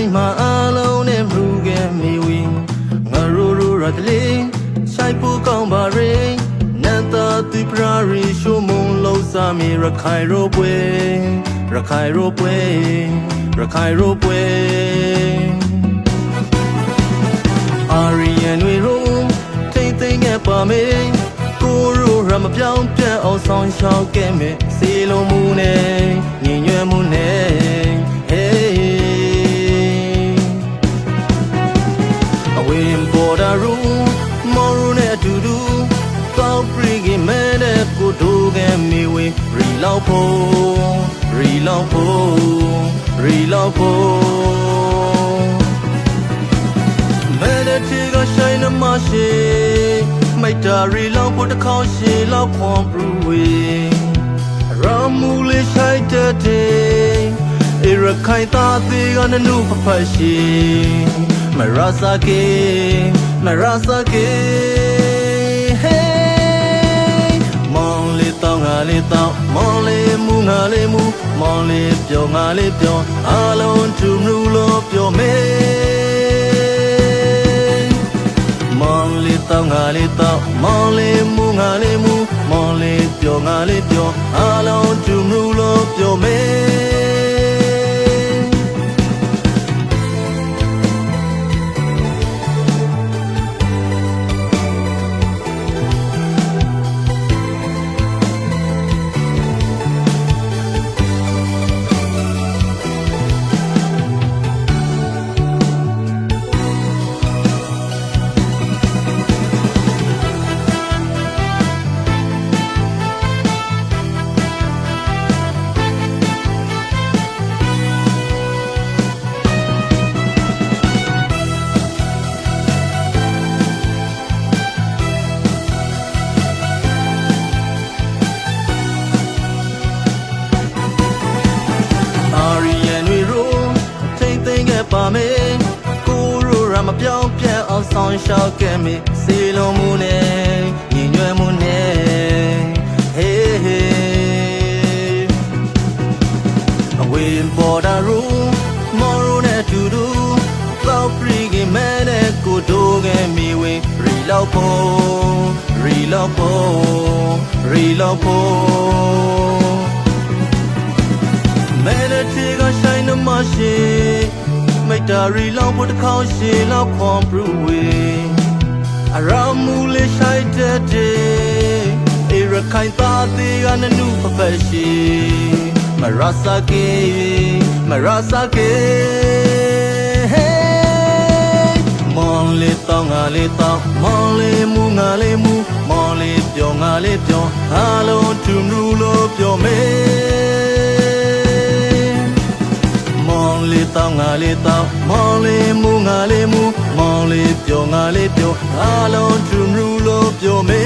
တိုင်းမှာအလုံးနဲ့မူခဲ့မီဝီငါရိုးရိုးရတလေးဆိုင်ပူကောင်းပါရင်နတ်သားသူပရာရီရှိုးမုံလုံးစားမီရခိုင်ရိုးပွဲရခိုင်ရိုးပွဲရခိုင်ရိုးပွဲအာရီယန်တွေရိုးထိမ့်သိမ့်ခဲ့ပါမေကိုရိုးရမပြောင်းပြတ်အောင်ဆောင်ရှောက်ခဲ့မယ်စီလုံးမှုနဲ့ ရူမော်ရူနဲ့အတူတူကောက်ပရီကမဲတဲ့ကိုဒိုကမီဝေရီလောက်ဖို့ရီလောက်ဖို့ရီလောက်ဖို့မဲတဲ့ချီကရှိုင်းနမရှိမိုက်တာရီလောက်ဖို့တစ်ခေါက်ရှေလောက်ခွန်ပရူဝေရမူလေးရှိုက်တဲ့အ ရခိုင်သားသေးကနနုဖဖရှိမရစကေမရစကေဟေးမောင်လေးတောင်းငါလေးတောင်းမောင်လေးမူငါလေးမူမောင်လေးပြောငါလေးပြောအလုံးသူမူလို့ပြောမေမောင်လေးတောင်းငါလေးတောင်းမောင်လေးမူငါလေးမူမောင်လေးပြောငါလေးပြောအလုံးသူမူလို့ပြောမေ မ့်ခဲ့ပါမယ်ကိုရိုရမပြောင်းပြတ်အောင်ဆောင်ရှောက်ခဲ့မေစီလုံးမှုနဲ့ညီညွတ်မှုနဲ့ဟေးဟေးအဝေးပေါ်တာရိုမော်ရိုနဲ့အတူတူသောပရီကမဲတဲ့ကိုဒိုကမီဝင်းရီလောက်ဖို့ရီလောက်ဖို့ရီလောက်ဖို့မဲတဲ့ချေကရှိုင်းနမရှိ မိတ်တာရီလောက်ဖို့တစ်ခေါက်ရှေလောက်ခွန်ပရူဝေအရာမူလေးရှိုက်တဲ့တဲ့အေရခိုင်သားသေးကနနုပပရှိမရစကေမရစကေမောင်လေးတောင်းငါလေးတောင်းမောင်လေးမူငါလေးမူမောင်လေးပြောငါလေးပြောအားလုံးသူမူလို့ပြောမေ တောင်းငါလေးတောင်းမောင်လေးမူငါလေးမူမောင်လေးပြောငါလေးပြောအားလုံးသူမူလို့ပြောမေ